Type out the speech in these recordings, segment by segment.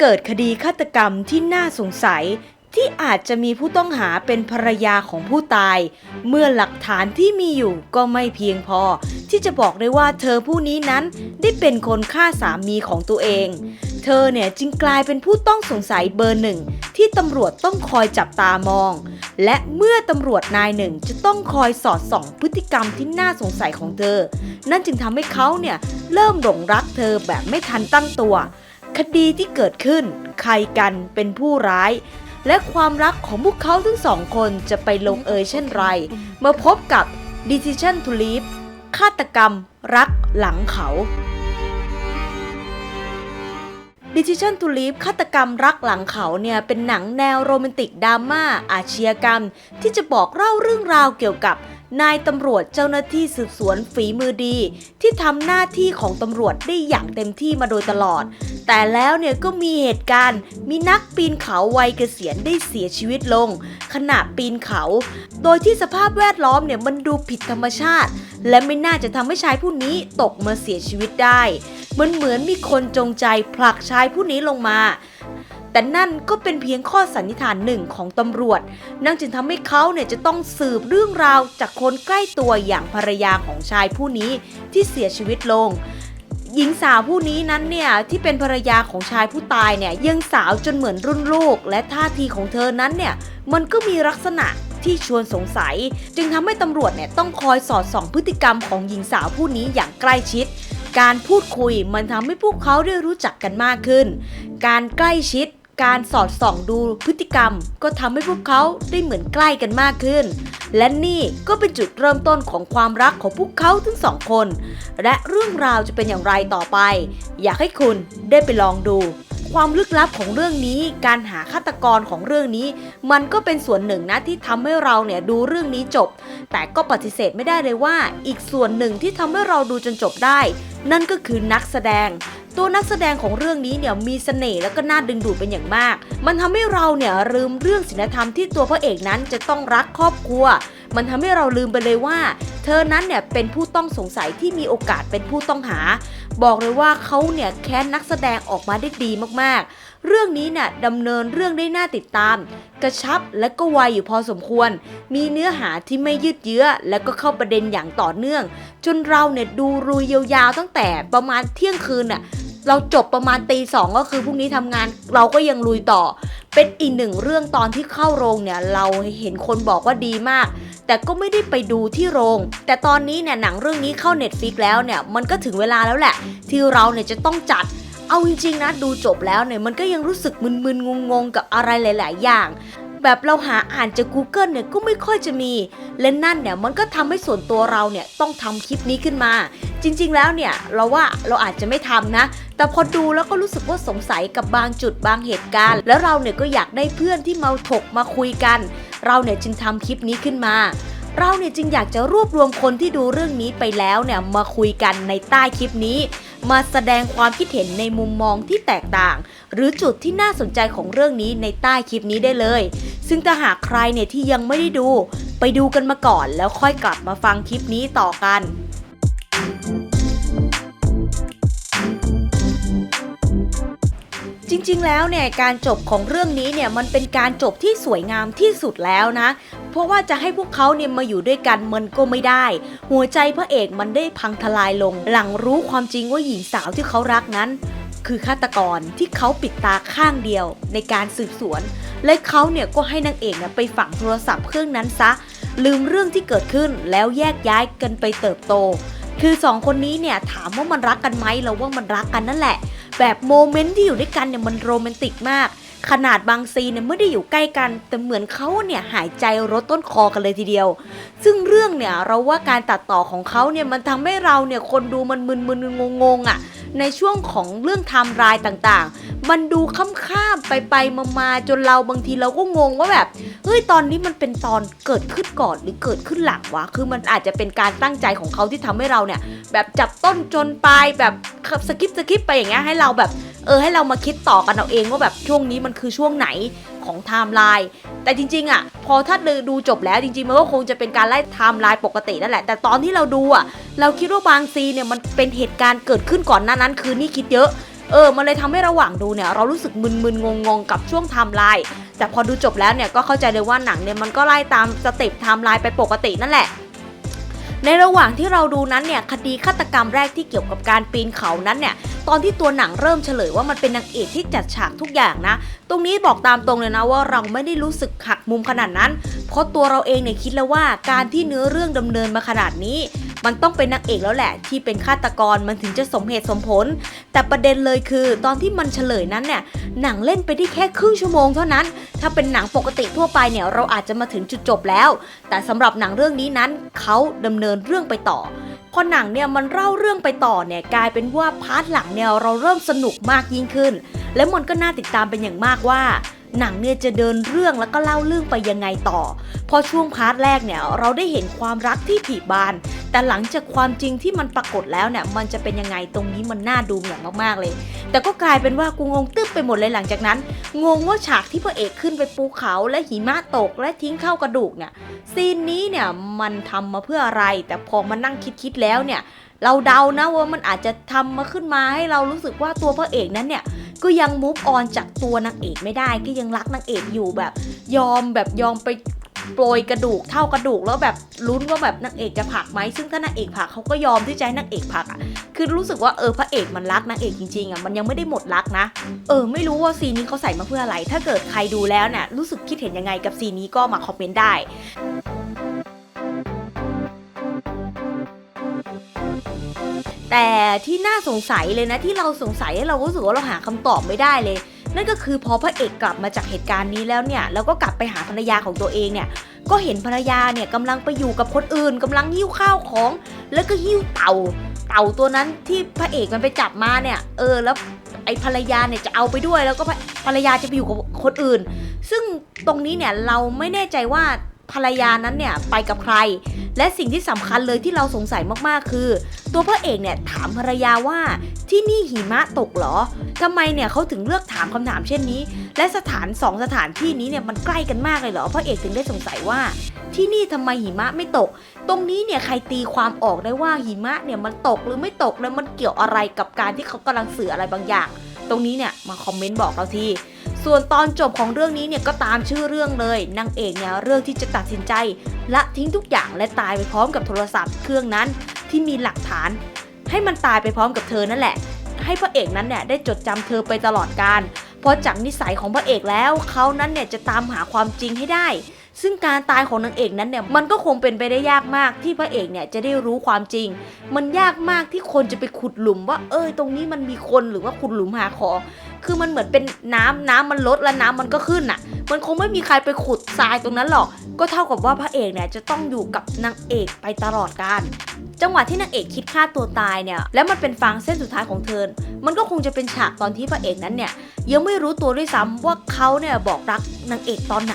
เกิดคดีฆาตกรรมที่น่าสงสัย ที่อาจจะมีผู้ต้องหาเป็นภรรยาของผู้ตาย เมื่อหลักฐานที่มีอยู่ก็ไม่เพียงพอ ที่จะบอกได้ว่าเธอผู้นี้นั้นได้เป็นคนฆ่าสามีของตัวเอง เธอเนี่ยจึงกลายเป็นผู้ต้องสงสัยเบอร์หนึ่งที่ตำรวจต้องคอยจับตามอง และเมื่อตำรวจนายหนึ่งจะต้องคอยสอดส่องพฤติกรรมที่น่าสงสัยของเธอ นั่นจึงทำให้เขาเนี่ยเริ่มหลงรักเธอแบบไม่ทันตั้งตัว คดีที่เกิดขึ้น ใครกันเป็นผู้ร้าย และความรักของพวกเขาทั้งสองคนจะไปลงเอยเช่นไรเมื่อพบกับ Decision to Leave ฆาตกรรม รักหลังเขา Decision to Leave ฆาตกรรมรักหลังเขาเนี่ยเป็นหนังแนวโรแมนติกดราม่าอาชญากรรม ที่จะบอกเล่าเรื่องราวเกี่ยวกับนายตำรวจเจ้าหน้าที่สืบสวนฝีมือดี ที่ทำหน้าที่ของตำรวจได้อย่างเต็มที่มาโดยตลอด แต่แล้วเนี่ยก็มีเหตุการณ์ มีนักปีนเขาวัยเกษียณได้เสียชีวิตลง ขณะปีนเขา โดยที่สภาพแวดล้อมเนี่ยมันดูผิดธรรมชาติ และไม่น่าจะทำให้ชายผู้นี้ตกมาเสียชีวิตได้ มันเหมือนมีคนจงใจผลักชายผู้นี้ลงมาแต่นั่นก็เป็นเพียงข้อสันนิษฐานหนึ่งของตำรวจ นั่นจึงทำให้เขาเนี่ยจะต้องสืบเรื่องราวจากคนใกล้ตัวอย่างภรรยาของชายผู้นี้ที่เสียชีวิตลง หญิงสาวผู้นี้นั้นเนี่ยที่เป็นภรรยาของชายผู้ตายเนี่ยยังสาวจนเหมือนรุ่นลูก และท่าทีของเธอนั้นเนี่ยมันก็มีลักษณะที่ชวนสงสัย จึงทำให้ตำรวจเนี่ยต้องคอยสอดส่องพฤติกรรมของหญิงสาวผู้นี้อย่างใกล้ชิด การพูดคุยมันทำให้พวกเขาได้รู้จักกันมากขึ้น การใกล้ชิด การสอดส่องดูพฤติกรรม ก็ทำให้พวกเขาได้เหมือนใกล้กันมากขึ้น และนี่ก็เป็นจุดเริ่มต้นของความรักของพวกเขาทั้งสองคน และเรื่องราวจะเป็นอย่างไรต่อไป อยากให้คุณได้ไปลองดู ความลึกลับของเรื่องนี้ การหาฆาตกรของเรื่องนี้ มันก็เป็นส่วนหนึ่งนะที่ทำให้เราเนี่ยดูเรื่องนี้จบ แต่ก็ปฏิเสธไม่ได้เลยว่า อีกส่วนหนึ่งที่ทำให้เราดูจนจบได้ นั่นก็คือนักแสดงตัวนักแสดงของเรื่องนี้เนี่ยมีเสน่ห์แล้วก็น่าดึงดูดเป็นอย่างมาก มันทำให้เราเนี่ยลืมเรื่องศีลธรรมที่ตัวพระเอกนั้นจะต้องรักครอบครัว มันทำให้เราลืมไปเลยว่า เธอนั้นเนี่ยเป็นผู้ต้องสงสัยที่มีโอกาสเป็นผู้ต้องหา บอกเลยว่าเขาเนี่ยแค้นนักแสดงออกมาได้ดีมากๆ เรื่องนี้เนี่ยดำเนินเรื่องได้น่าติดตาม กระชับและก็ไวอยู่พอสมควร มีเนื้อหาที่ไม่ยืดเยื้อ และก็เข้าประเด็นอย่างต่อเนื่อง จนเราเนี่ยดูรุยยาวๆตั้งแต่ประมาณเที่ยงคืนน่ะเราจบประมาณตีสองก็คือพรุ่งนี้ทำงานเราก็ยังลุยต่อ เป็นอีกหนึ่งเรื่องตอนที่เข้าโรงเนี่ยเราเห็นคนบอกว่าดีมาก แต่ก็ไม่ได้ไปดูที่โรง แต่ตอนนี้เนี่ยหนังเรื่องนี้เข้า Netflix แล้วเนี่ยมันก็ถึงเวลาแล้วแหละ ที่เราเนี่ยจะต้องจัดเอาจริงๆนะดูจบแล้วเนี่ยมันก็ยังรู้สึกมึนๆงงๆกับอะไรหลาย ๆ อย่างแบบเราหาอ่านจาก Google เนี่ยก็ไม่ค่อยจะมี และนั่นเนี่ยมันก็ทำให้ส่วนตัวเราเนี่ยต้องทำคลิปนี้ขึ้นมา จริงๆแล้วเนี่ยเราว่าเราอาจจะไม่ทำนะ แต่พอดูแล้วก็รู้สึกว่าสงสัยกับบางจุดบางเหตุการณ์ แล้วเราเนี่ยก็อยากได้เพื่อนที่มาถกมาคุยกัน เราเนี่ยจึงทำคลิปนี้ขึ้นมาเราเนี่ยจึงอยากจะรวบรวมคนที่ดูเรื่องนี้ไปแล้วเนี่ยมาคุยกันในใต้คลิปนี้ มาแสดงความคิดเห็นในมุมมองที่แตกต่าง หรือจุดที่น่าสนใจของเรื่องนี้ในใต้คลิปนี้ได้เลย ซึ่งถ้าหากใครเนี่ยที่ยังไม่ได้ดู ไปดูกันมาก่อนแล้วค่อยกลับมาฟังคลิปนี้ต่อกัน ริงๆ แล้วเนี่ยการจบของเรื่องนี้เนี่ยมันเป็นการจบที่สวยงามที่สุดแล้วนะ เพราะว่าจะให้พวกเขาเนี่ยมาอยู่ด้วยกันมันก็ไม่ได้ หัวใจพระเอกมันได้พังทลายลง หลังรู้ความจริงว่าหญิงสาวที่เขารักนั้น คือฆาตกรที่เขาปิดตาข้างเดียวในการสืบสวน และเขาเนี่ยก็ให้นางเอกเนี่ยไปฝังโทรศัพท์เครื่องนั้นซะ ลืมเรื่องที่เกิดขึ้นแล้วแยกย้ายกันไปเติบโต คือสองคนนี้เนี่ยถามว่ามันรักกันไหมเราว่ามันรักกันนั่นแหละ แบบโมเมนต์ที่อยู่ด้วยกันเนี่ยมันโรแมนติกมาก ขนาดบางซีนเนี่ยไม่ได้อยู่ใกล้กัน แต่เหมือนเขาเนี่ยหายใจรถต้นคอกันเลยทีเดียว ซึ่งเรื่องเนี่ยเราว่าการตัดต่อของเขาเนี่ยมันทำให้เราเนี่ยคนดูมันมึนๆงงๆอะ ในช่วงของเรื่องไทม์ไลน์ต่างๆ มันดูค้ำๆไปไปมามาจนเราบางทีเราก็งงว่าแบบเฮ้ยตอนนี้มันเป็นตอนเกิดขึ้นก่อนหรือเกิดขึ้นหลังวะคือมันอาจจะเป็นการตั้งใจของเขาที่ทำให้เราเนี่ย แบบจับต้นจนปลายแบบสกิปสกิปไปอย่างเงี้ยให้เราแบบ เออให้เรามาคิดต่อกันเอาเองว่าแบบช่วงนี้มันคือช่วงไหนของไทม์ไลน์แต่จริงๆอะพอถ้าดูจบแล้วจริงๆมันก็คงจะเป็นการไล่ไทม์ไลน์ปกตินั่นแหละ แต่ตอนที่เราดูอะเราคิดว่าบางซีเนี่ยมันเป็นเหตุการณ์เกิดขึ้นก่อนหน้านั้น คือนี่คิดเยอะเออ มันเลยทำให้ระหว่างดูเนี่ย เรารู้สึกมึนๆ งงๆ กับช่วงไทม์ไลน์ แต่พอดูจบแล้วเนี่ย ก็เข้าใจเลยว่าหนังเนี่ย มันก็ไล่ตามสเต็ปไทม์ไลน์ไปปกตินั่นแหละ ในระหว่างที่เราดูนั้นเนี่ยคดีฆาตกรรมแรกที่เกี่ยวกับการปีนเขานั้นเนี่ยตอนที่ตัวหนังเริ่มเฉลยว่ามันเป็นนางเอกที่จัดฉากทุกอย่างนะ ตรงนี้บอกตามตรงเลยนะว่าเราไม่ได้รู้สึกหักมุมขนาดนั้น เพราะตัวเราเองเนี่ยคิดแล้วว่าการที่เนื้อเรื่องดำเนินมาขนาดนี้ มันต้องเป็นนางเอกแล้วแหละ ที่เป็นฆาตกรมันถึงจะสมเหตุสมผล แต่ประเด็นเลยคือตอนที่มันเฉลยนั้นเนี่ยหนังเล่นไปได้แค่ครึ่งชั่วโมงเท่านั้น ถ้าเป็นหนังปกติทั่วไปเนี่ยเราอาจจะมาถึงจุดจบแล้ว แต่สำหรับหนังเรื่องนี้นั้นเขาดำเนินเรื่องไปต่อพอหนังเนี่ยมันเล่าเรื่องไปต่อเนี่ยกลายเป็นว่าพาร์ทหลังเนี่ยเราเริ่มสนุกมากยิ่งขึ้น และมันก็น่าติดตามเป็นอย่างมากว่า หนังเนี่ยจะเดินเรื่องแล้วก็เล่าเรื่องไปยังไงต่อ พอช่วงพาร์ทแรกเนี่ยเราได้เห็นความรักที่ผีบาน แต่หลังจากความจริงที่มันปรากฏแล้วเนี่ยมันจะเป็นยังไงตรงนี้มันน่าดูอย่างมากๆเลย แต่ก็กลายเป็นว่ากูงงตึ๊บไปหมดเลยหลังจากนั้น งงว่าฉากที่พระเอกขึ้นไปภูเขาและหิมะตกและทิ้งเข้ากระดูกเนี่ยซีนนี้เนี่ยมันทำมาเพื่ออะไร แต่พอมานั่งคิดๆแล้วเนี่ยเราเดานะว่ามันอาจจะทำมาขึ้นมาให้เรารู้สึกว่าตัวพระเอกนั้นเนี่ย ก็ยังมูฟออนจากตัวนางเอกไม่ได้ก็ยังรักนางเอกอยู่แบบ ยอมแบบยอมไปโปรยกระดูกเท่ากระดูกแล้วแบบลุ้นว่าแบบนางเอกจะผลักไหมซึ่งถ้านางเอกผลักเขาก็ยอมที่จะให้นางเอกผลักอะคือรู้สึกว่าเออพระเอกมันรักนางเอกจริงๆอะมันยังไม่ได้หมดรักนะ เออไม่รู้ว่าซีนนี้เขาใส่มาเพื่ออะไร ถ้าเกิดใครดูแล้วเนี่ยรู้สึกคิดเห็นยังไงกับซีนนี้ก็มาคอมเมนต์ได้ แต่ที่น่าสงสัยเลยนะที่เราสงสัยให้เรารู้สึกว่าเราหาคำตอบไม่ได้เลย นั่นก็คือพอพระเอกกลับมาจากเหตุการณ์นี้แล้วเนี่ยแล้วก็กลับไปหาภรรยาของตัวเองเนี่ยก็เห็นภรรยาเนี่ยกำลังไปอยู่กับคนอื่นกำลังหิ้วข้าวของ แล้วก็หิ้วเต่า เต่าตัวนั้นที่พระเอกมันไปจับมาเนี่ย เออแล้วไอ้ภรรยาเนี่ยจะเอาไปด้วยแล้วก็ภรรยาจะไปอยู่กับคนอื่น ซึ่งตรงนี้เนี่ยเราไม่แน่ใจว่า ภรรยานั้นเนี่ยไปกับใคร และสิ่งที่สำคัญเลยที่เราสงสัยมากๆคือ ตัวพระเอกเนี่ยถามภรรยาว่าที่นี่หิมะตกหรอทำไมเนี่ยเขาถึงเลือกถามคำถามเช่นนี้ และสถานสองสถานที่นี้เนี่ยมันใกล้กันมากเลยเหรอพระเอกถึงได้สงสัยว่า ที่นี่ทำไมหิมะไม่ตก ตรงนี้เนี่ยใครตีความออกได้ว่าหิมะเนี่ยมันตกหรือไม่ตกแล้วมันเกี่ยวอะไรกับการที่เขากำลังสื่ออะไรบางอย่าง ตรงนี้เนี่ยมาคอมเมนต์บอกเราที ส่วนตอนจบของเรื่องนี้เนี่ยก็ตามชื่อเรื่องเลยนางเอกเนี่ยเรื่องที่จะตัดสินใจละทิ้งทุกอย่างและตายไปพร้อมกับโทรศัพท์ เครื่องนั้นที่มีหลักฐาน ให้มันตายไปพร้อมกับเธอนั่นแหละ ให้พระเอกนั้นเนี่ยได้จดจำเธอไปตลอดกาลเพราะจากนิสัยของพระเอกแล้วเขานั้นเนี่ยจะตามหาความจริงให้ได้ ซึ่งการตายของนางเอกนั้นเนี่ยมันก็คงเป็นไปได้ยากมากที่พระเอกเนี่ยจะได้รู้ความจริง มันยากมากที่คนจะไปขุดหลุมว่า เอ้ยตรงนี้มันมีคนหรือว่าขุดหลุมหาของ คือมันเหมือนเป็นน้ำน้ำมันลดแล้วน้ำมันก็ขึ้นอะ มันคงไม่มีใครไปขุดทรายตรงนั้นหรอก ก็เท่ากับว่าพระเอกเนี่ยจะต้องอยู่กับนางเอกไปตลอดกาลจังหวะที่นางเอกคิดฆ่าตัวตายเนี่ย แล้วมันเป็นฟางเส้นสุดท้ายของเธอ มันก็คงจะเป็นฉากตอนที่พระเอกนั้นเนี่ยยังไม่รู้ตัวด้วยซ้ำว่าเขาเนี่ยบอกรักนางเอกตอนไหน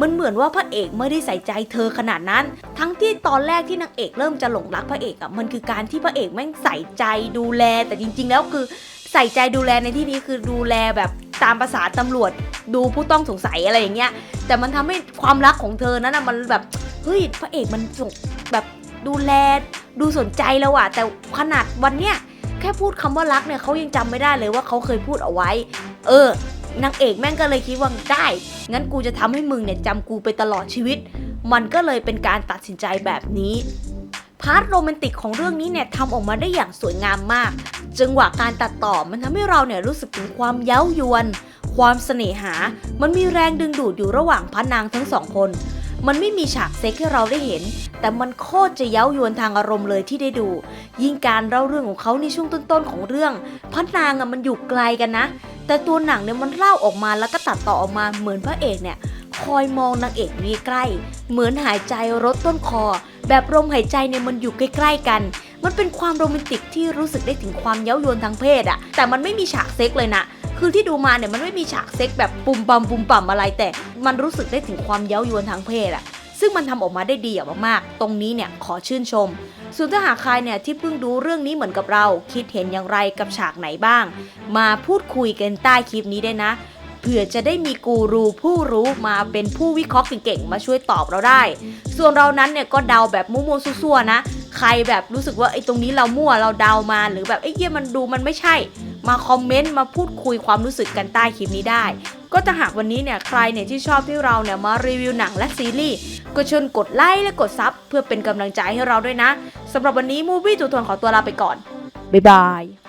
มันเหมือนว่าพระเอกไม่ได้ใส่ใจเธอขนาดนั้น ทั้งที่ตอนแรกที่นางเอกเริ่มจะหลงรักพระเอกอะ่ะ มันคือการที่พระเอกแม่งใส่ใจดูแล แต่จริง ๆ แล้วคือ ใส่ใจดูแลในที่นี้คือดูแลแบบตามภาษาตำรวจดูผู้ต้องสงสัยอะไรอย่างเงี้ย แต่มันทำให้ความรักของเธอนั้นนะมันแบบเฮ้ยพระเอกมันส่งแบบดูแลดูสนใจแล้วอะแต่ขนาดวันเนี้ยแค่พูดคำว่ารักเนี่ยเขายังจำไม่ได้เลยว่าเขาเคยพูดเอาไว้ เออนางเอกแม่งก็เลยคิดว่าได้ งั้นกูจะทำให้มึงเนี่ยจำกูไปตลอดชีวิต มันก็เลยเป็นการตัดสินใจแบบนี้ พาร์ทโรแมนติกของเรื่องนี้เนี่ยทำออกมาได้อย่างสวยงามมาก จังหวะการตัดต่อมันทำให้เราเนี่ยรู้สึกถึงความเย้ายวน ความเสน่หา มันมีแรงดึงดูดอยู่ระหว่างพระนางทั้งสองคน มันไม่มีฉากเซ็กให้เราได้เห็น แต่มันโคตรจะเย้ายวนทางอารมณ์เลยที่ได้ดู ยิ่งการเล่าเรื่องของเขาในช่วงต้นๆของเรื่องพระนางอะมันอยู่ไกลกันนะ แต่ตัวหนังเนี่ยมันเล่าออกมาแล้วก็ตัดต่อออกมาเหมือนพระเอกเนี่ยคอยมองนางเอกอยู่ใกล้ เหมือนหายใจรดต้นคอ แบบลมหายใจเนี่ยมันอยู่ใกล้ๆกัน มันเป็นความโรแมนติกที่รู้สึกได้ถึงความเย้ายวนทางเพศอะแต่มันไม่มีฉากเซ็กเลยนะคือที่ดูมาเนี่ยมันไม่มีฉากเซ็กแบบปุ่มปัมปุ่มปัมอะไรแต่ มันรู้สึกได้ถึงความเย้ายวนทางเพศอะซึ่งมันทำออกมาได้ดีอย่างมากๆ ตรงนี้เนี่ยขอชื่นชม ส่วนถ้าหากใครเนี่ยที่เพิ่งดูเรื่องนี้เหมือนกับเรา คิดเห็นอย่างไรกับฉากไหนบ้าง มาพูดคุยกันใต้คลิปนี้ได้นะ เผื่อจะได้มีกูรูผู้รู้มาเป็นผู้วิเคราะห์เก่งๆมาช่วยตอบเราได้ ส่วนเรานั้นเนี่ยก็เดาแบบมั่วๆซั่วๆนะ ใครแบบรู้สึกว่าไอ้ตรงนี้เรามั่วเราเดามาหรือแบบไอ้เหี้ยมันดูมันไม่ใช่ มาคอมเมนต์มาพูดคุยความรู้สึกกันใต้คลิปนี้ได้ ก็ถ้าหากวันนี้เนี่ยใครเนี่ยที่ชอบที่เราเนี่ยมารีวิวหนังและซีรีส์ก็เชิญกดไลค์และกดซับเพื่อเป็นกำลังใจให้เราด้วยนะสำหรับวันนี้มูวี่ตัวทวนขอตัวลาไปก่อนบ๊ายบาย